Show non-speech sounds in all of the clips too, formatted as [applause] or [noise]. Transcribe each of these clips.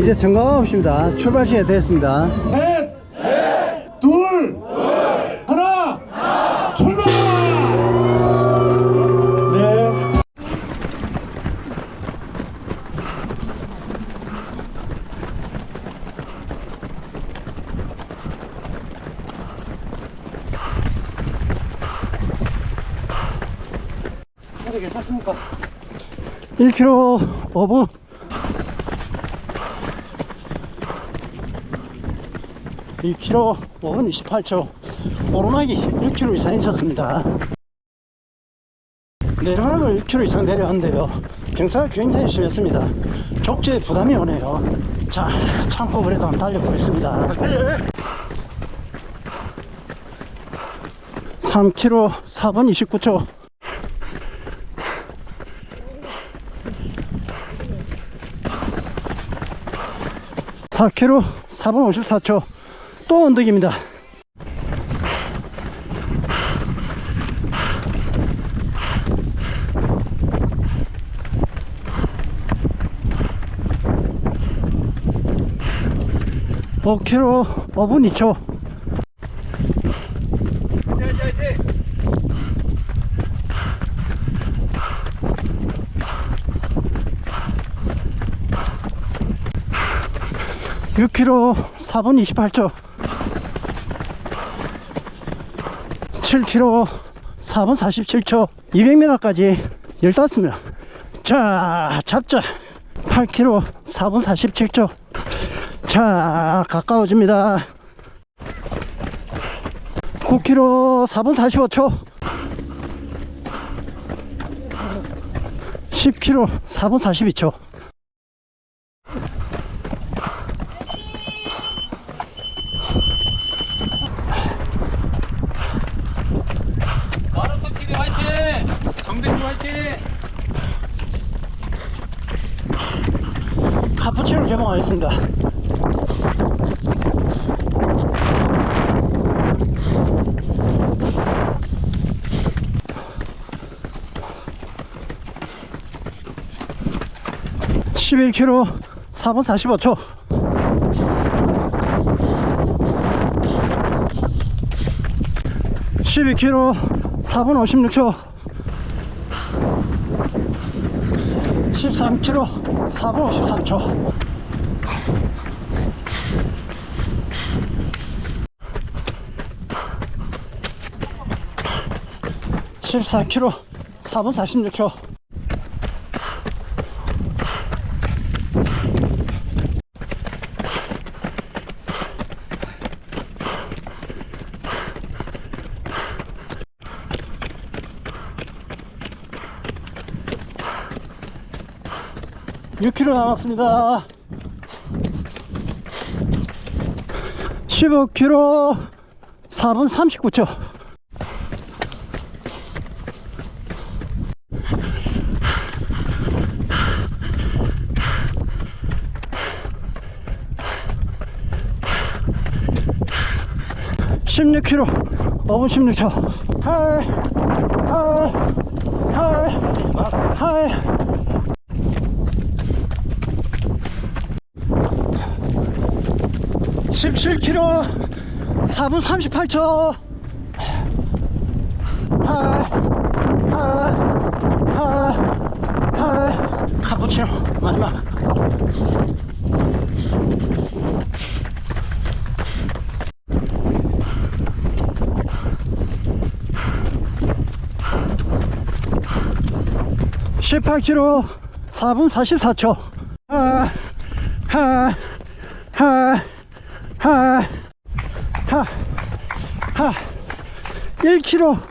이제 정강없습니다. 출발 시간 됐습니다. 셋, 둘, 하나, 출발! 네. 어떻게 샀습니까? 1km 5분. 이 k m 5분 28초. 오르막이 1km 이상 있었습니다. 내려가는 1km 이상 내려왔는데요. 경사가 굉장히 심했습니다. 족지에 부담이 오네요. 자, 참고 그래도 한번 달려보겠습니다. 3km 4분 29초. 4km 4분 54초 또 언덕입니다. (5km 5분 2초) (6km 4분 28초) (7km 4분 47초) (200m까지) (15m) 자 잡자 (8km 4분 47초) 자 가까워집니다. 9km 4분 45초. 10km 4분 42초 마라톤 TV 화이팅! 정대주 화이팅! 개봉하겠습니다. (11km) (4분 45초) (12km) (4분 56초) 13km 4분 53초 (14km) 4분 46초 (6km) 남았습니다. (15km) (4분 39초) (16km) (5분 16초) 하이 하이 하이 하이 17km 4분 38초 카푸치노 마지막 (18km) 4분 44초 하, 하, 하, 하, 하, 하, 1km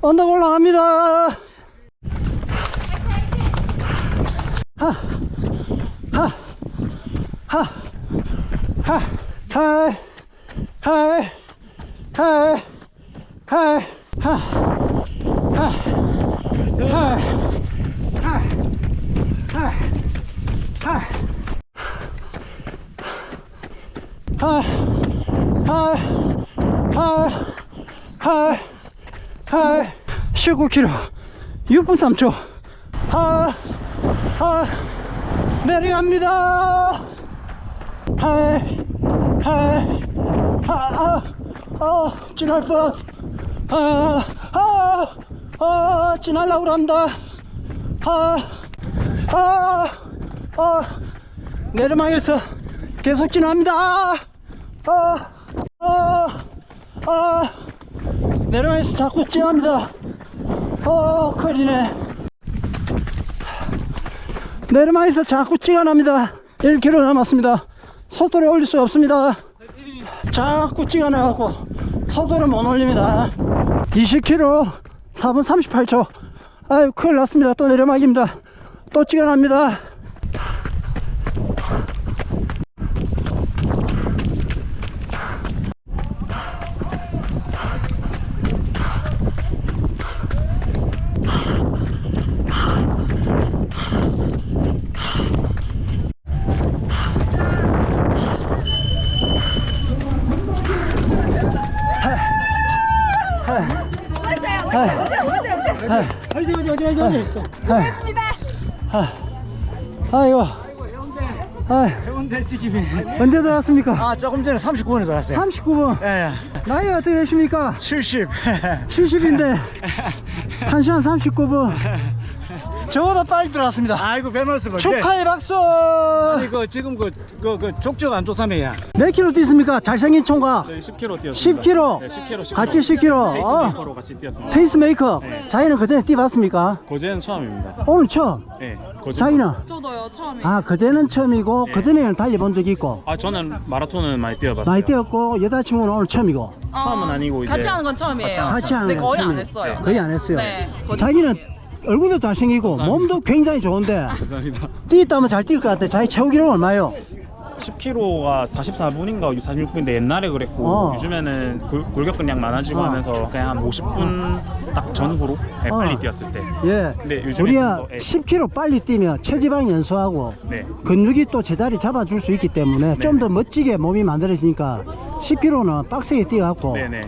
언덕 올라갑니다. 하, 하, 하, 하, 하이, 하이, 하이, 하이, 하, 하, 하이, 하이, 하이 19km 6분 3초. 하이 하이 내려갑니다. 아아 아, 지날 뻔. 아, 아, 아, 지날라고 그런다. 아, 아, 아, 내리막에서 계속 지납니다. 아, 아, 아, 내리막에서 자꾸 지납니다. 어, 큰일이네. 내리막에서 자꾸 찌어납니다. 1km 남았습니다. 속도를 올릴 수 없습니다. 자꾸 찍어내갖고 속도를 못 올립니다 20km 4분 38초 아유 큰일 났습니다 또 내려막입니다 또 찍어납니다 어디 어디 어디 어디 어디 고맙습니다. 아이고 아, 해운대 지김이. 언제 들어왔습니까? 아, 조금 전에 39분에 들어왔어요. 39분 예, 예. 나이가 어떻게 되십니까? 70. 70인데 1시간 39분 저보다 빨리 들어왔습니다 아이고, 별 말씀을. 축하의 박수 이거 지금 그, 그, 그, 족저가 안 좋다며요. 몇 킬로 뛰습니까? 잘생긴 총각 저희 10km 뛰었습니다. 10km 네, 10km. 10km. 같이 10km 페이스메이커로 어. 같이 뛰었습니다. 페이스메이커 네. 자기는 그전에 뛰봤습니까? 고제는 처음입니다. 오늘 처음 네, 고제. 자기는 저도요 처음에. 아 그전엔 처음이고 네. 그전에는 달려본 적이 있고 아 저는 마라톤은 많이 뛰어봤어요. 많이 뛰었고 여자친구는 오늘 처음이고 처음은 아니고 이제 같이 하는 건 처음이에요. 같이 하는 네, 건 거의 안 처음이에요. 했어요. 거의 안 했어요 네, 거의 자기는 안 했어요. 얼굴도 잘생기고 몸도 굉장히 좋은데 감사합니다. 뛰었다면 잘 뛸 것 같아 자기 최고 기록 얼마요? 10km가 44분인가 46분인데 옛날에 그랬고 어. 요즘에는 골, 골격근량 많아지고 어. 하면서 그냥 한 50분 딱 전후로 네, 어. 빨리 뛰었을 때. 예 근데 요즘에 우리가 좀 더, 예. 10km 빨리 뛰면 체지방 연소하고 네. 근육이 또 제자리 잡아줄 수 있기 때문에 좀 더 멋지게 몸이 만들어지니까 10km는 빡세게 뛰어갖고 네네.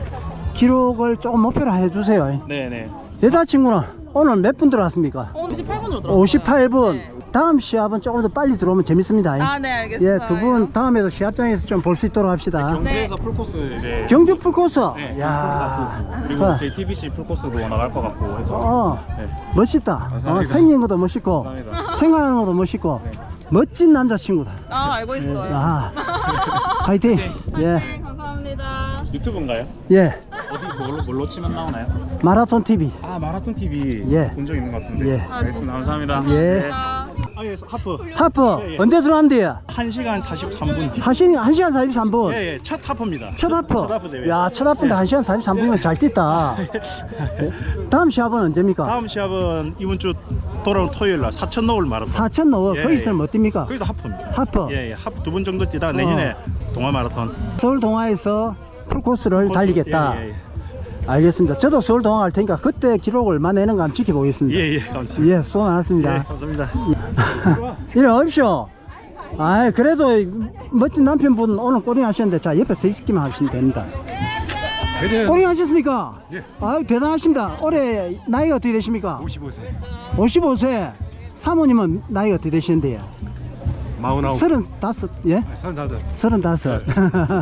기록을 조금 목표로 해주세요 네네. 여자친구는 오늘 몇 분 들어왔습니까? 오늘 58분으로 들어왔어요. 58분 네. 다음 시합은 조금 더 빨리 들어오면 재밌습니다 아, 네, 알겠습니다. 예, 두 분 다음에도 시합장에서 좀 볼 수 있도록 합시다 경주에서 풀코스 이제 경주 풀코스 네, 야 풀코스 그리고 어, JTBC 풀코스도 나갈 것 같고 해서 어, 네. 멋있다 어, 감사합니다. 생긴 것도 멋있고 감사합니다. 생각하는 것도 멋있고 멋진 남자친구다 아, 알고 있어요. 아 파이팅 [laughs] 예, 네, 감사합니다. 유튜브인가요? 예 뭘로 뭘로 치면 나오나요? 마라톤 TV 아 마라톤 TV 예. 본 적 있는 것 같은데. 예. 알겠습니다. 감사합니다. 예. 네. 아, 예, 하프. 하프 예, 예. 언제 들어왔는데요? 1시간 43분. 1시간 43분 예, 예, 첫 하프입니다. 첫 하프. 첫 하프 대회. 야, 첫 하프인데 1시간 43분이면 잘 뛰었다. 예. 다음 시합은 언제입니까? 다음 시합은 이번 주 돌아온 토요일 날 사천 노을 마라톤. 4천 노을 예, 거기 예. 있으면 뭐 뜁니까? 거기도 하프입니다. 하프. 예, 예, 하프 두 번 정도 뛰다가 내년에 동아 마라톤. 서울 동아에서 풀코스를 달리겠다. 예, 예, 알겠습니다. 저도 서울 갈 테니까 그때 기록을 얼마 내는가 한번 지켜보겠습니다. 예, 예, 감사합니다. 예, 수고 많았습니다. 예, 감사합니다. [laughs] 이리 오십시오. 아 그래도 멋진 남편분 오늘 꼬링 하셨는데 자 옆에 서 있기만 하시면 됩니다. 꼬링 하셨습니까? 예. 아유 대단하십니다. 올해 나이가 어떻게 되십니까? 55세. 55세. 사모님은 나이가 어떻게 되시는데요? 마흔아홉. 서른다섯, 예? 서른다섯. 서른다섯.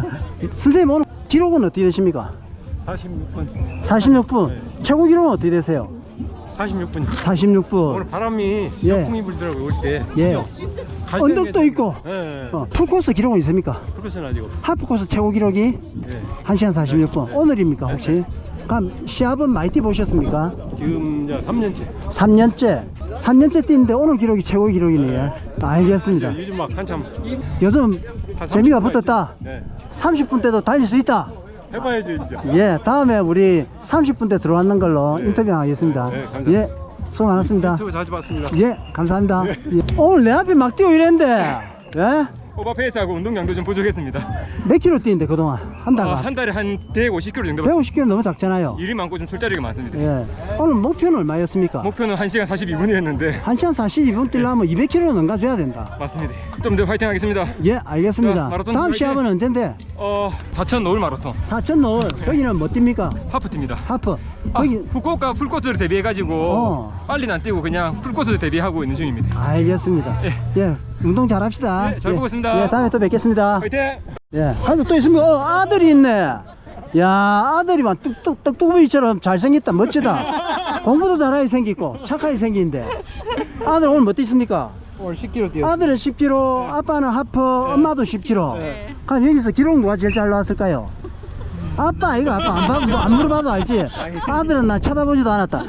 [laughs] 선생님 오늘 기록은 어떻게 되십니까? 46분. 46분. 네. 최고 기록은 어떻게 되세요? 46분. 46분. 오늘 바람이 시원풍이 불더라고요, 올 때. 예. 갈 언덕도 때는- 있고. 예, 예. 어, 풀코스 기록은 있습니까? 프로페셔널 아니고. 하프코스 최고 기록이 예. 1시간 46분. 네. 오늘입니까 혹시? 그럼 시합은 많이 뛰보셨습니까? 지금 이제 3년째. 3년째. 3년째 뛰는데 오늘 기록이 최고 기록이네요. 알겠습니다. 요즘 막 한참 요즘 한 재미가 30분 붙었다. 예. 30분 때도 달릴 수 있다. 해봐야죠 이제. 예, 다음에 우리 30분 때 들어왔는 걸로 인터뷰하겠습니다. 네, 감사합니다. 예, 수고 많았습니다. 유튜브 자주 봤습니다. 예, 감사합니다. 예. 오늘 내 앞에 막 뛰어 이랬는데, 예? 오버 페이스하고 운동량도 좀 부족했습니다. 몇 킬로 뛰는데 그동안 한 어, 달간 한 달에 한 150kg 정도 150킬로 너무 작잖아요. 일이 많고 좀 술자리가 많습니다. 예, 오늘 목표는 얼마였습니까? 목표는 1시간 42분이었는데 1시간 42분 뛰려면 200킬로 넘가줘야 된다. 맞습니다. 좀 더 화이팅 하겠습니다. 예, 알겠습니다. 자, 마라톤 다음 화이팅! 시합은 언젠데? 어, 사천 노을 마라톤 사천 노을 거기는 뭐 뜁니까? 하프팀입니다. 하프 아, 거기 후쿠오카 풀코스를 대비해가지고 어. 빨리는 안 뛰고 그냥 풀코스 대비하고 있는 중입니다. 알겠습니다 예. 예 운동 잘 합시다 네, 잘 예. 보고 있습니다. 예 다음에 또 뵙겠습니다 화이팅! 예 가족 또 있습니다 어 아들이 있네 야 아들이 막 뚝뚝 떡두부이처럼 잘생겼다 멋지다 [laughs] 공부도 잘하게 생기고 착하게 생긴데 아들 오늘 뭐 뛰습니까? 오늘 10km 뛰었 아들은 10km, 아빠는 하프, 엄마도 10km. 그럼 여기서 기록 누가 제일 잘 나왔을까요? 아빠 이거 아빠 안, 봐- 뭐안 물어봐도 알지? 아들은 나 쳐다보지도 않았다.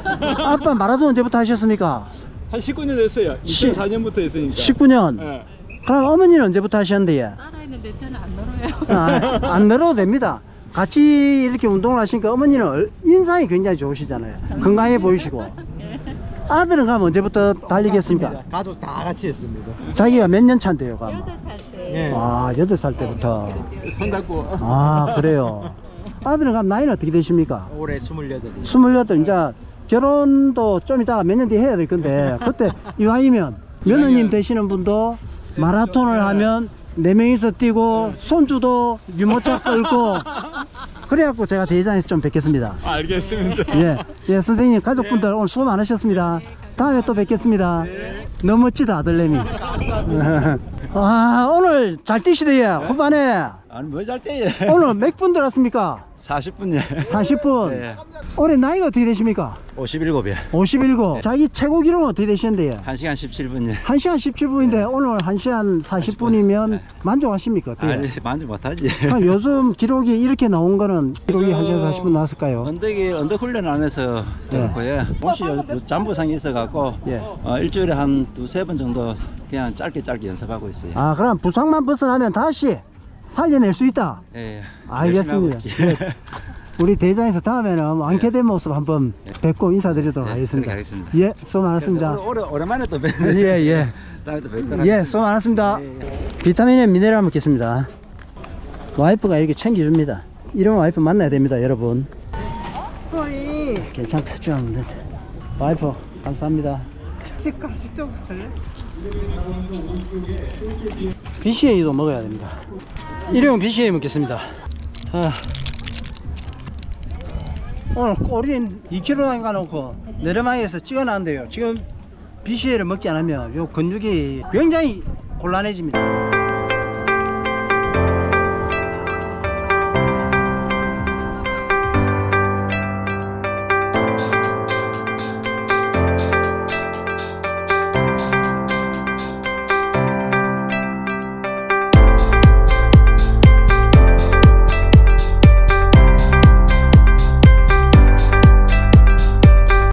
아빠 마라톤 언제부터 하셨습니까? 한 19년 됐어요. 시- 2004년부터 했으니까. 19년. 예. 그럼 어머니는 언제부터 하셨는데요? 살아있는데 저는 안 놀아요. 아, 안 늘어도 됩니다. 같이 이렇게 운동을 하시니까 어머니는 얼- 인상이 굉장히 좋으시잖아요. 건강해 보이시고. 아들은 그럼 언제부터 달리겠습니까? 가족 다 같이 했습니다 자기가 몇 년 차인데요, 그럼? 여덟 살 때. 예. 아, 여덟 살 때부터. 손 잡고. 아, 그래요. 아들은 그럼 나이는 어떻게 되십니까? 올해 28이 스물여덟, 이제 결혼도 좀 이따가 몇 년 뒤에 해야 될 건데, 그때 이왕이면 며느님 되시는 분도 마라톤을 하면 네 명이서 뛰고, 손주도 유모차 [laughs] 끌고, 그래갖고 제가 대회장에서 좀 뵙겠습니다. 알겠습니다. 예, 예, 선생님, 가족분들 오늘 수고 많으셨습니다. 다음에 또 뵙겠습니다. 너무 멋지다, 아들내미. [laughs] 아, 오늘 잘 뛰시대요, 후반에. 아니 뭐 잘 때예 오늘 몇 분 들었습니까? 40분이요 40분. 네. 올해 나이가 어떻게 되십니까? 57이요 57. 자기 최고 기록은 어떻게 되시는데요? 1시간 17분이요 1시간 17분인데 오늘 1시간 40분이면 만족하십니까? 어때요? 아니 만족 못하지 [laughs] 요즘 기록이 이렇게 나온 거는 기록이 1시간 40분 나왔을까요? 언덕이 언덕 훈련 안 해서 그렇고요 혹시 요- 요 잠부상이 있어갖고 예. 어, 일주일에 한 두세 번 정도 그냥 짧게 짧게 연습하고 있어요 아, 그럼 부상만 벗어나면 다시 살려낼 수 있다. 예, 알겠습니다. 열심히 하고 있지. 우리 대장에서 다음에는 완쾌된 모습 한번 뵙고 인사드리도록 네, 하겠습니다. 그렇게 하겠습니다. 예, 수고 많았습니다. 오래, 오랜만에 또 뵙네 예, 예. [laughs] 다음에 또 뵙도록 예, 수고 많았습니다. 비타민에 미네랄 먹겠습니다. 와이프가 이렇게 챙겨줍니다. 이런 와이프 만나야 됩니다, 여러분. 괜찮다, 좀. 와이프, 감사합니다. 식가 식적 할래? BCA도 먹어야 됩니다. 일회용 BCA 먹겠습니다. 아. 오늘 꼬리는 2kg 가놓고 내려망에서 찍어놨는데요. 지금 BCA를 먹지 않으면 요 근육이 굉장히 곤란해집니다.